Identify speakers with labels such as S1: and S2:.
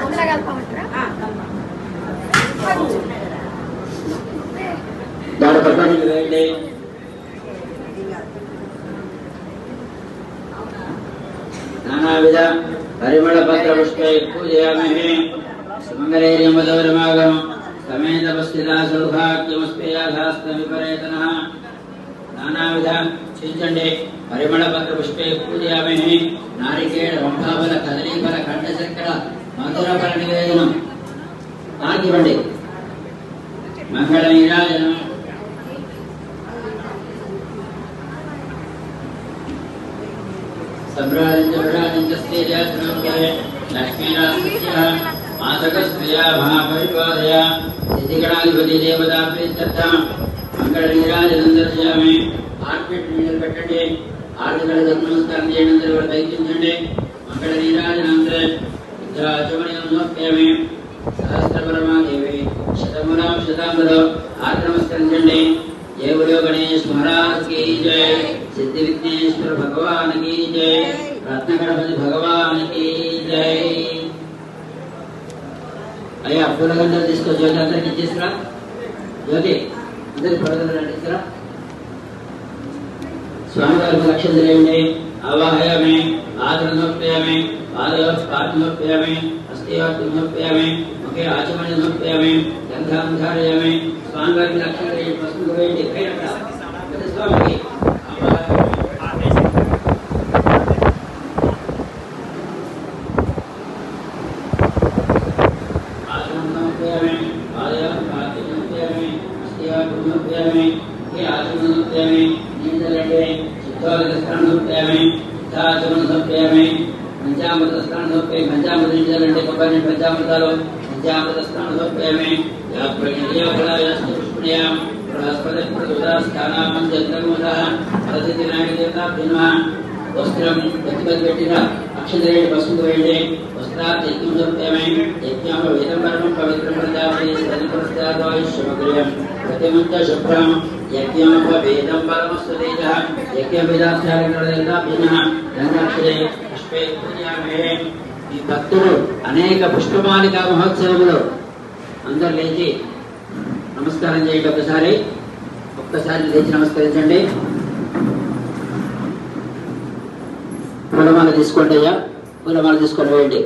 S1: అందులో కలపమంటారా
S2: దాని పక్కన వేయండి నానావిధ పరిమళ పత్ర పూజయామి సుమంగళైర్యమదవరమాగం సమేత పస్థితా నానావిధ చించండి పరిమళ పూజయామి నారికేళ వంభాబల కదలీఫల మధురఫల నివేదనం మంగళ నీరాజనం లక్ష్మీరాజస్య మాతకస్త్రియా మహాపరిపాదయ సిద్ధిగణాధిపతి దేవతా ప్రీత్యర్థ మంగళ నీరాజనం దర్శయామి ఆర్పిట్ మీద పెట్టండి ఆర్థిక నమస్కారం చేయడం ద్వారా దయచించండి మంగళ నీరాజనం ఉద్రాచమణి సహస్రపరమాదేవి శతమురాం శతాంబలో ఆర్తి నమస్కరించండి దేవుడు గణేష్ మహారాజ్ జయ सिद्धि विघ्नेश्वर भगवान की जय। रत्न गणपति भगवान की जय अरे, आप थोड़ा अंदर जिसको जो जाता है इस तरह। ज्योति अंदर थोड़ा अंदर इस तरह। स्वामी का गर्भ लक्ष्य ज़िले में अवाहय में आदरणोप्य में पादोपादनोप्य में अस्थियोत्मोप्य में मुखे आचमनोप्य में गंधांधारय में स्वामी का लक्षण दे रहे हैं पसंद हुए देखें रखा नृत्य में के आचमन नृत्य में नींदलट में चित्तौर स्थान नृत्य में चित्ताचमन नृत्य में पंचामृत स्थान नृत्य, पंचामृत नींदलट कपन पंचामृतालो पंचामृत स्थान नृत्य में या प्रज्ञया फला यास्त पुष्पणयाम बृहस्पति प्रदुदास खाना मंजत्रमोदः अतिथि नायक देवता भिन्वा वस्त्रम प्रतिपद बेटिना अक्षदरेण वसुंधरेण वस्त्रात् यज्ञं सत्यमेव यज्ञं वेदं परमं पवित्रं ప్రతిమంత శుభ్రం యజ్ఞోపవేదం గంగాక్షరే పుష్పే ఈ భక్తులు అనేక పుష్పమాలిక మహోత్సవములు అందరు లేచి నమస్కారం చేయండి ఒకసారి ఒక్కసారి లేచి నమస్కరించండి. పూలమాల తీసుకోండి అయ్యా పూలమాల తీసుకొని వేయండి